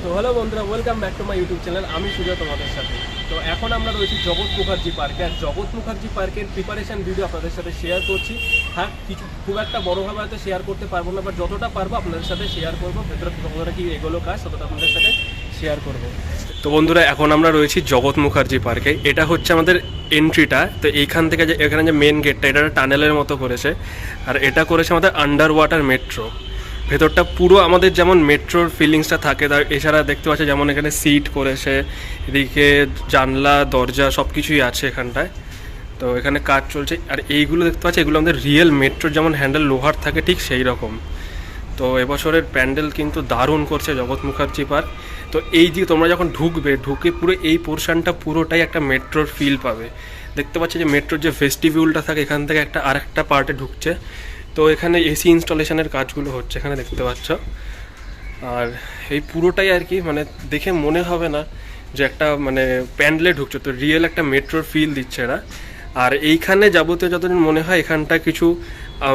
তো হ্যালো বন্ধুরা welcome back to my YouTube channel আমি সুজয় তোমাদের সাথে। তো এখন আমরা রয়েছি জগৎ মুখার্জি পার্কে। আর জগৎ মুখার্জি পার্কের প্রিপারেশান ভিডিও আপনাদের সাথে শেয়ার করছি। হ্যাঁ কিছু খুব একটা বড়োভাবে হয়তো শেয়ার করতে পারব না বা যতটা পারব আপনাদের সাথে শেয়ার করব। ভেতরে কতটা কি এগুলো কাজ, ততটা আপনাদের সাথে শেয়ার করব। তো বন্ধুরা, এখন আমরা রয়েছি জগৎ মুখার্জি পার্কে। এটা হচ্ছে আমাদের এন্ট্রিটা তো এইখান থেকে যে, এখানে যে মেন গেটটা এটা টানেলের মতো করেছে। আর এটা করেছে আমাদের আন্ডার ওয়াটার মেট্রো ভেতরটা পুরো আমাদের যেমন মেট্রোর ফিলিংসটা থাকে, তার এছাড়া দেখতে পাচ্ছি যেমন এখানে সিট করেছে, এদিকে জানলা, দরজা সব কিছুই আছে এখানটায়। তো এখানে কাজ চলছে, আর এইগুলো দেখতে পাচ্ছি, এগুলো আমাদের রিয়েল মেট্রোর যেমন হ্যান্ডেল লোহার থাকে ঠিক সেই রকম। তো এবছরের প্যান্ডেল কিন্তু দারুণ করছে জগৎ মুখার্জি পার্ক তো এই যে তোমরা যখন ঢুকবে, ঢুকে পুরো এই পোর্শনটা পুরোটাই একটা মেট্রোর ফিল পাবে। দেখতে পাচ্ছি যে মেট্রোর যে ফেস্টিভিউলটা থাকে, এখান থেকে একটা আরেকটা পার্টে ঢুকছে। তো এখানে এসি ইনস্টলেশনের কাজগুলো হচ্ছে, এখানে দেখতে পাচ্ছ। আর এই পুরোটাই আর কি মানে দেখে মনে হবে না যে একটা মানে প্যান্ডেলে ঢুকছে, তো রিয়েল একটা মেট্রোর ফিল দিচ্ছে এরা। আর এইখানে যাবতীয় যতদিন মনে হয়, এখানটা কিছু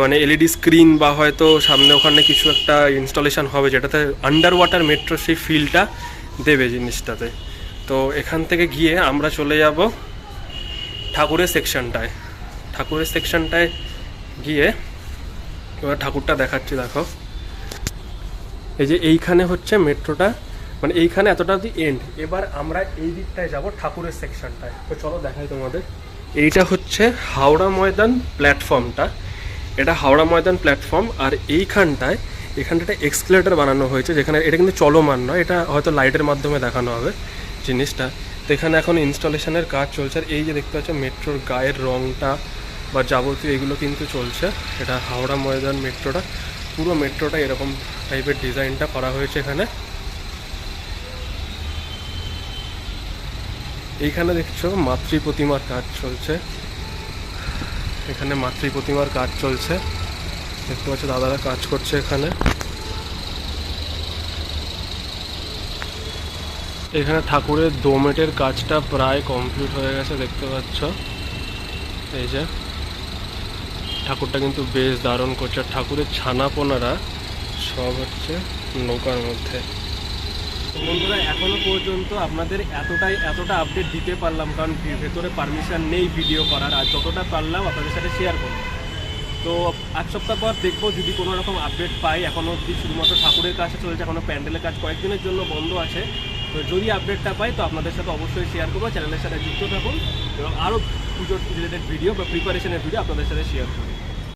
মানে এলইডি স্ক্রিন বা হয়তো সামনে ওখানে কিছু একটা ইনস্টলেশন হবে, যেটাতে আন্ডার ওয়াটার মেট্রো সেই ফিলটা দেবে জিনিসটাতে। তো এখান থেকে গিয়ে আমরা চলে যাব ঠাকুরের সেকশনটায় ঠাকুরের সেকশনটায় গিয়ে এবার ঠাকুরটা দেখাচ্ছি, দেখো। এই যে এইখানে হচ্ছে মেট্রোটা মানে এইখানে এতটা অব্দি এন্ড এবার আমরা এই দিকটায় যাব ঠাকুরের সেকশনটায় তো চলো দেখাই তোমাদের। এইটা হচ্ছে হাওড়া ময়দান প্ল্যাটফর্মটা এটা হাওড়া ময়দান প্ল্যাটফর্ম আর এইখানটায় এখানটাটা এক্সকেলেটার বানানো হয়েছে, যেখানে এটা কিন্তু চলমান নয়, এটা হয়তো লাইটের মাধ্যমে দেখানো হবে জিনিসটা। তো এখানে এখন ইনস্টলেশনের কাজ চলছে, আর এই যে দেখতে পাচ্ছ, মেট্রোর গায়ের রংটা বা যাবতীয় এগুলো কিন্তু চলছে। এটা হাওড়া ময়দান মেট্রোটা। পুরো মেট্রোটা এরকম টাইপের ডিজাইনটা করা হয়েছে এখানে। এইখানে দেখছ মাতৃ প্রতিমার কাজ চলছে। এখানে মাতৃ প্রতিমার কাজ চলছে। দেখতে পাচ্ছ দাদারা কাজ করছে এখানে। এখানে ঠাকুরের দোমেটের কাজটা প্রায় কমপ্লিট হয়ে গেছে, দেখতে পাচ্ছ। এই যে। ঠাকুরটা কিন্তু বেশ দারুণ করছে। ঠাকুরের ছানাপোনারা সব হচ্ছে নৌকার মধ্যে। বন্ধুরা, এখনও পর্যন্ত আপনাদের এতটাই, এতটা আপডেট দিতে পারলাম, কারণ ভেতরে পারমিশন নেই ভিডিও করার। আর যতটা পারলাম, আপনাদের সাথে শেয়ার করব। তো এক সপ্তাহ পর দেখব যদি কোনো রকম আপডেট পাই। এখনও অবধি শুধুমাত্র ঠাকুরের কাছে চলছে এখনও প্যান্ডেলের কাজ কয়েকদিনের জন্য বন্ধ আছে। তো যদি আপডেটটা পাই, তো আপনাদের সাথে অবশ্যই শেয়ার করব চ্যানেলের সাথে যুক্ত থাকুন। এবং আরও পুজোর রিলেটেড ভিডিও বা প্রিপারেশনের ভিডিও আপনাদের সাথে শেয়ার করব।